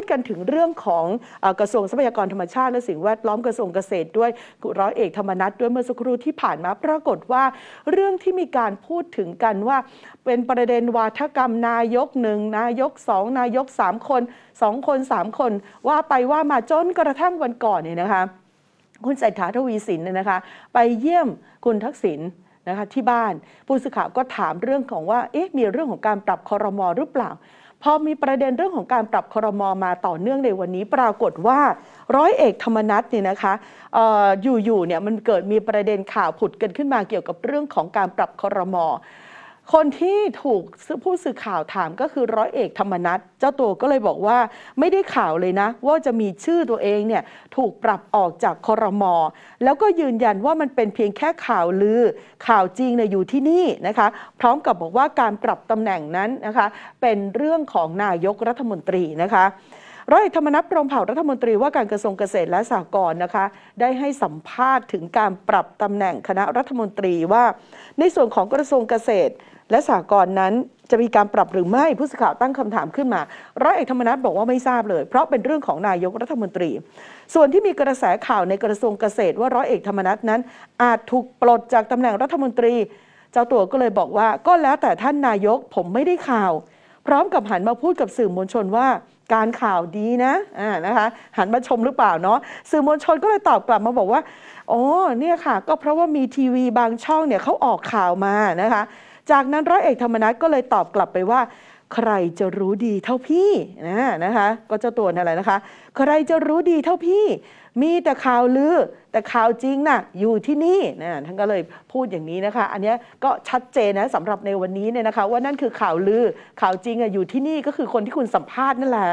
ดกันถึงเรื่องของกระทรวงทรัพยากรธรรมชาติและสิ่งแวดล้อมกระทรวงเกษตรด้วยร้อยเอกธรรมนัฐด้วยเมื่อสักครู่ที่ผ่านมาปรากฏว่า เรื่องที่มีการพูดถึงกันว่า เป็นประเด็นวาทกรรมนายกหนึ่งนายกสองนายกสามคนสองคนสามคน ว่าไปว่ามาจนกระทั่งวันก่อนเนี่ยนะคะ คุณเศรษฐาทวีสินเนี่ยนะคะ ไปเยี่ยมคุณทักษิณนะคะที่บ้านผู้สื่อข่าวก็ถามเรื่องของว่าเอ๊ะมีเรื่องของการปรับคอรมอหรือเปล่า พอมีประเด็นเรื่องของการปรับคอรมอมาต่อเนื่องในวันนี้ปรากฏว่าร้อยเอกธรรมนัฐเนี่ยนะคะอยู่ๆเนี่ยมันเกิดมีประเด็นข่าวผุดกันขึ้นมาเกี่ยวกับเรื่องของการปรับคอรมอ คนที่ถูกผู้สื่อข่าวถามก็คือร้อยเอกธรรมนัฐเจ้าตัวก็เลยบอกว่าไม่ได้ข่าวเลยนะ ว่าจะมีชื่อตัวเองเนี่ยถูกปรับออกจากคอรมอแล้วก็ยืนยันว่ามันเป็นเพียงแค่ข่าวลือ ข่าวจริงเนี่ยอยู่ที่นี่นะคะ พร้อมกับบอกว่าการปรับตำแหน่งนั้นนะคะ เป็นเรื่องของนายกรัฐมนตรีนะคะ ร้อยธรรมนัฐพรมเผ่ารัฐมนตรีว่าการกระทรวงเกษตรและสหกรณ์นะคะ ได้ให้สัมภาษณ์ถึงการปรับตำแหน่งคณะรัฐมนตรีว่า ในส่วนของกระทรวงเกษตร และสหกรณ์นั้นจะมีการปรับหรือไม่ผู้สื่อข่าวตั้งคำถามขึ้นมาร้อยเอกธรรมนัฐบอกว่าไม่ทราบเลย เพราะเป็นเรื่องของนายกรัฐมนตรี ส่วนที่มีกระแสข่าวในกระทรวงเกษตร ว่าร้อยเอกธรรมนัฐนั้น อาจถูกปลดจากตำแหน่งรัฐมนตรี เจ้าตัวก็เลยบอกว่าก็แล้วแต่ท่านนายกผมไม่ได้ข่าว พร้อมกับหันมาพูดกับสื่อมวลชนว่า การข่าวดีนะอ่านะคะหันมาชมหรือเปล่าเนาะสื่อมวลชนก็เลยตอบกลับมาบอกว่าอ๋อเนี่ยค่ะ ก็เพราะว่ามีทีวีบางช่องเนี่ยเขาออกข่าวมานะคะ จากนั้นร้อยเอกธรรมนัฐก็เลยตอบกลับไปว่า ใครจะรู้ดีเท่าพี่นะนะคะ ก็เจ้าตัวนั่นแหละนะคะ ใครจะรู้ดีเท่าพี่ มีแต่ข่าวลือ แต่ข่าวจริงนะ่ะอยู่ที่นี่นะท่านก็เลยพูดอย่างนี้นะคะ อันนี้ก็ชัดเจนนะสำหรับในวันนี้เนี่ยนะคะ ว่านั่นคือข่าวลือข่าวจริงอะอยู่ที่นี่ก็คือคนที่คุณสัมภาษณ์นั่นแหละ